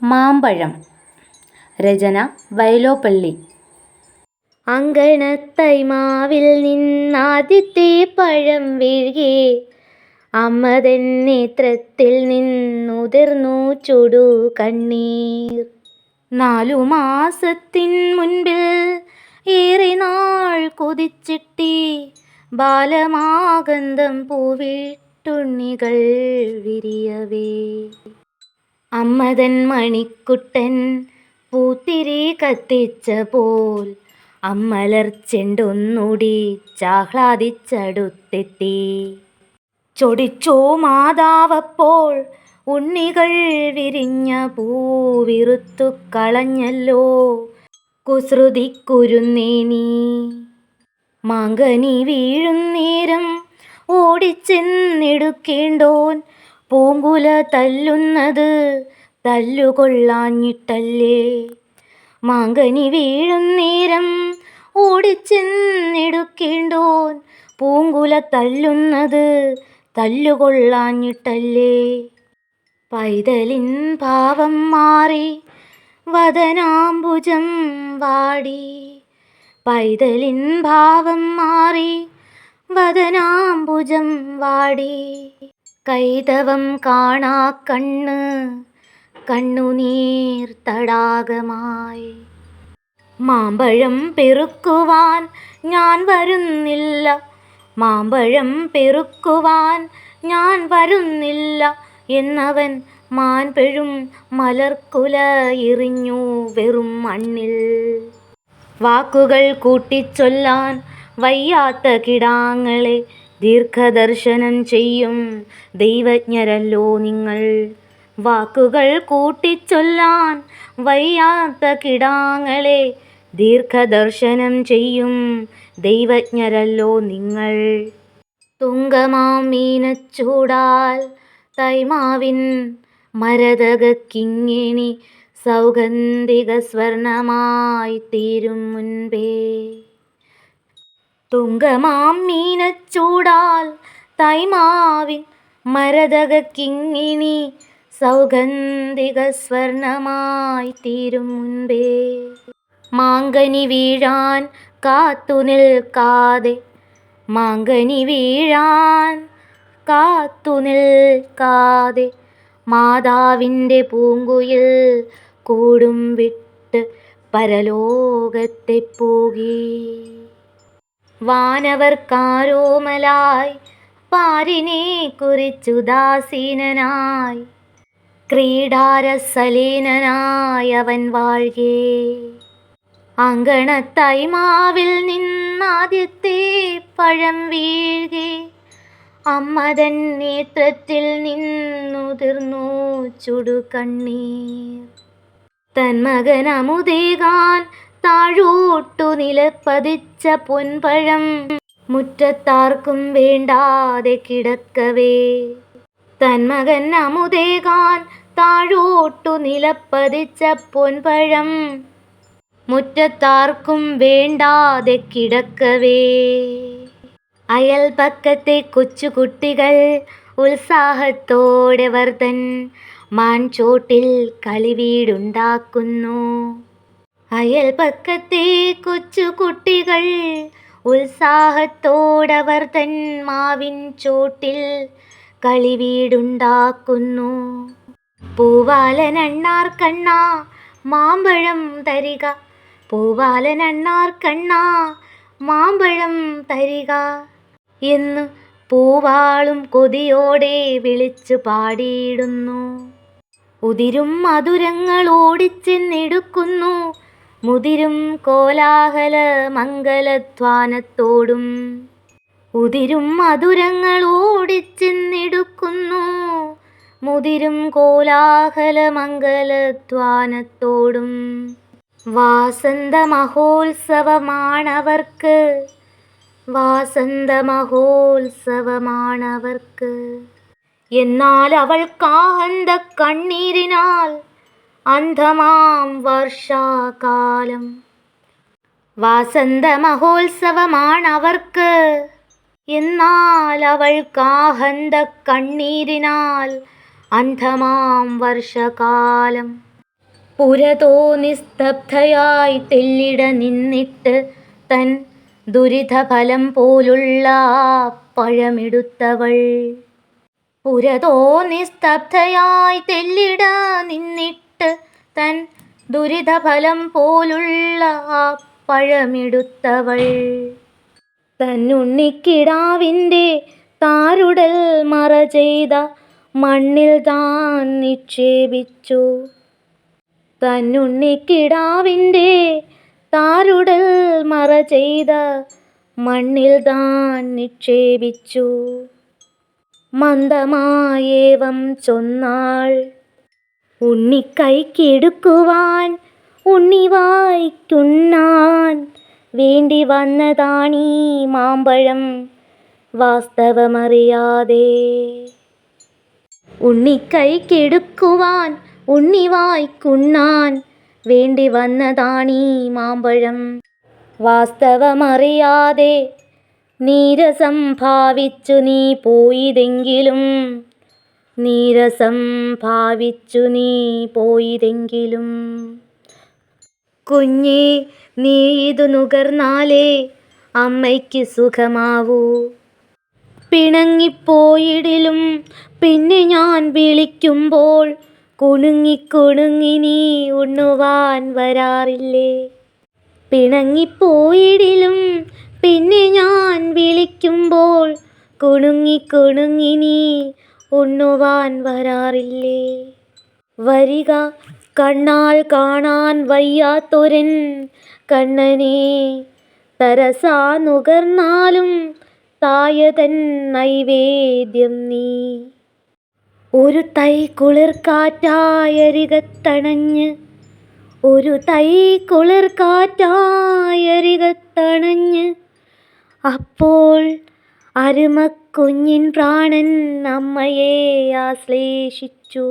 മാമ്പഴം. രചന വയലോപ്പള്ളി അങ്കണത്തൈമാവിൽ നിന്നാദ്യത്തെ പഴം വീഴ്കെ അമ്മതൻ നേത്രത്തിൽ നിന്നുതിർന്നു ചുടു കണ്ണീർ. നാലു മാസത്തിൻ മുൻപിൽ ഏറെ നാൾ കൊതിച്ചിട്ടി ബാലമാകന്തം പൂവിട്ടുണ്ണികൾ വിരിയവേ. അമ്മതൻ മണിക്കുട്ടൻ പൂത്തിരി കത്തിച്ച പോൽ അമ്മലർ ചെണ്ടൊന്നുടി ചാഹ്ലാദിച്ചടുത്തെത്തി. ചൊടിച്ചോ മാതാവപ്പോൾ ഉണ്ണികൾ വിരിഞ്ഞ പൂവിറുത്തു കളഞ്ഞല്ലോ കുസൃതിക്കുരുന്നേനി മാങ്കനി വീഴുന്നേരം ഓടിച്ചെന്നെടുക്കേണ്ടോൻ പൂങ്കുല തല്ലുന്നത് തല്ലുകൊള്ളാഞ്ഞിട്ടല്ലേ? മാങ്കനി വീഴുന്നേരം ഓടിച്ചെന്നെടുക്കേണ്ടോൻ പൂങ്കുല തല്ലുന്നത് തല്ലുകൊള്ളാഞ്ഞിട്ടല്ലേ? പൈതലിൻ ഭാവം മാറി വദനാംബുജം വാടി. പൈതലിൻ ഭാവം മാറി വദനാംബുജം വാടി. കൈതവം കാണാ കണ്ണ് കണ്ണുനീർ തടാകമായി. മാമ്പഴം പെറുക്കുവാൻ ഞാൻ വരുന്നില്ല മാമ്പഴം പെറുക്കുവാൻ ഞാൻ വരുന്നില്ല എന്നവൻ മാൻപെഴും മലർക്കുല എറിഞ്ഞു വെറും മണ്ണിൽ. വാക്കുകൾ കൂട്ടിച്ചൊല്ലാൻ വയ്യാത്ത കിടാങ്ങളെ ദീർഘദർശനം ചെയ്യും. ദൈവജ്ഞരല്ലോ നിങ്ങൾ. വാക്കുകൾ കൂട്ടിച്ചൊല്ലാൻ വയ്യാത്ത കിടാങ്ങളെ ദീർഘദർശനം ചെയ്യും. ദൈവജ്ഞരല്ലോ നിങ്ങൾ. തുങ്കമാം മീനച്ചൂടാൽ തൈമാവിൻ മരതകക്കിങ്ങിണി സൗഗന്ധിക സ്വർണമായി തീരും മുൻപേ. തുങ്കമാം മീനച്ചൂടാൽ തൈമാവിൻ മരതകക്കിങ്ങിണി സൗഗന്ധിക സ്വർണമായി തീരും മുൻപേ. മാങ്കനി വീഴാൻ കാത്തു നിൽക്കാതെ മാങ്കനി വീഴാൻ കാത്തു നിൽക്കാതെ മാതാവിന്റെ പൂങ്കുയിൽ കൂടും വിട്ട് പരലോകത്തെ പോകി. വാനവർക്കാരോമലായി പാരിനെ കുറിച്ചുദാസീനായി ക്രീഡാരസലീനനായി അവൻ വാഴ്കേ. അങ്കണത്തൈമാവിൽ നിന്നാദ്യത്തെ പഴം വീഴുകേ. അമ്മതൻ നേത്രത്തിൽ നിന്നുതിർന്നു ചുടുകണ്ണീർ. തന്മകൻ അമുദേകാൻ താഴോട്ടു നിലപ്പതിച്ച പൊൻപഴം മുറ്റത്താർക്കും വേണ്ടാതെ കിടക്കവേ. തന്മകൻ അമുദേകാൻ താഴോട്ടു നിലപ്പതിച്ച പൊൻപഴം മുറ്റത്താർക്കും വേണ്ടാതെ കിടക്കവേ. അയൽപക്കത്തെ കൊച്ചുകുട്ടികൾ ഉത്സാഹത്തോടെ വർദ്ധൻ മാൻചോട്ടിൽ കളിവീടുണ്ടാക്കുന്നു. അയൽപക്കത്തെ കൊച്ചുകുട്ടികൾ ഉത്സാഹത്തോടവർ തൻ മാവിൻ ചോട്ടിൽ കളിവീടുണ്ടാക്കുന്നു പൂവാലനണ്ണാർ കണ്ണ മാമ്പഴം തരിക. പൂവാലനണ്ണാർ കണ്ണ മാമ്പഴം തരിക. എന്ന് പൂവാളും കൊതിയോടെ വിളിച്ചു പാടിയിടുന്നു. ഉതിരും മധുരങ്ങൾ ഓടിച്ചെന്നെടുക്കുന്നു മുതിരും കോലാഹല മംഗലധ്വാനത്തോടും ഉതിരും മധുരങ്ങൾ ഓടിച്ചെന്നിടുക്കുന്നു. മുതിരും കോലാഹല മംഗലധ്വാനത്തോടും വാസന്ത മഹോത്സവമാണവർക്ക് വാസന്ത മഹോത്സവമാണവർക്ക് എന്നാൽ അവൾക്കാഹന്ത കണ്ണീരിനാൽ അന്ധമാം വർഷാകാലം. വാസന്ത മഹോത്സവമാണവർക്ക്. എന്നാൽ അവൾക്കാഹന്ത കണ്ണീരിനാൽ അന്ധമാം വർഷകാലം. പുരതോ നിസ്തബ്ധയായി തെല്ലിട നിന്നിട്ട് തൻ ദുരിതഫലം പോലുള്ള പഴമെടുത്തവൾ. പുരതോ നിസ്തബ്ധയായി തെല്ലിട നിന്നിട്ട് തൻ ദുരിതഫലം പോലുള്ള ആ പഴമെടുത്തവൾ. തന്നുണ്ണിക്കിടാവിന്റെ താരുടൽ മറ ചെയ്ത മണ്ണിൽ താൻ നിക്ഷേപിച്ചു. തന്നുണ്ണിക്കിടാവിന്റെ താരുടൽ മറ ചെയ്ത മണ്ണിൽ താൻ നിക്ഷേപിച്ചു. മന്ദമായേവം ചൊന്നാൾ ഉണ്ണിക്കൈക്കെടുക്കുവാൻ ഉണ്ണിവായ്ക്കുണ്ണാൻ വേണ്ടി വന്നതാണീ മാമ്പഴം വാസ്തവമറിയാതെ. ഉണ്ണിക്കൈക്കെടുക്കുവാൻ ഉണ്ണിവായ്ക്കുണ്ണാൻ വേണ്ടി വന്നതാണീ മാമ്പഴം വാസ്തവമറിയാതെ. നീരസം ഭാവിച്ചു നീ പോയതെങ്കിലും നീരസം ഭാവിച്ചു നീ പോയിതെങ്കിലും. കുഞ്ഞേ നീ ഇതു നുകർന്നാലേ അമ്മയ്ക്ക് സുഖമാവൂ. പിണങ്ങിപ്പോയിടിലും പിന്നെ ഞാൻ വിളിക്കുമ്പോൾ കുണുങ്ങി കുണുങ്ങി നീ ഉണ്ണുവാൻ വരാറില്ലേ? പിണങ്ങിപ്പോയിടിലും പിന്നെ ഞാൻ വിളിക്കുമ്പോൾ കുണുങ്ങി കുണുങ്ങി നീ ഉണ്ണുവാൻ വരാറില്ലേ? വരിക കണ്ണാൽ കാണാൻ വയ്യാത്തൊരൻ കണ്ണനെ തരസാ നുകർന്നാലും തായതൻ നൈവേദ്യം നീ. ഒരു തൈ കുളിർക്കാറ്റായരികത്തണഞ്ഞ് ഒരു തൈ കുളിർക്കാറ്റായരികത്തണഞ്ഞ് അപ്പോൾ അരുമക്കുഞ്ഞിൻ പ്രാണൻ അമ്മയെ ആശ്ലേഷിച്ചു.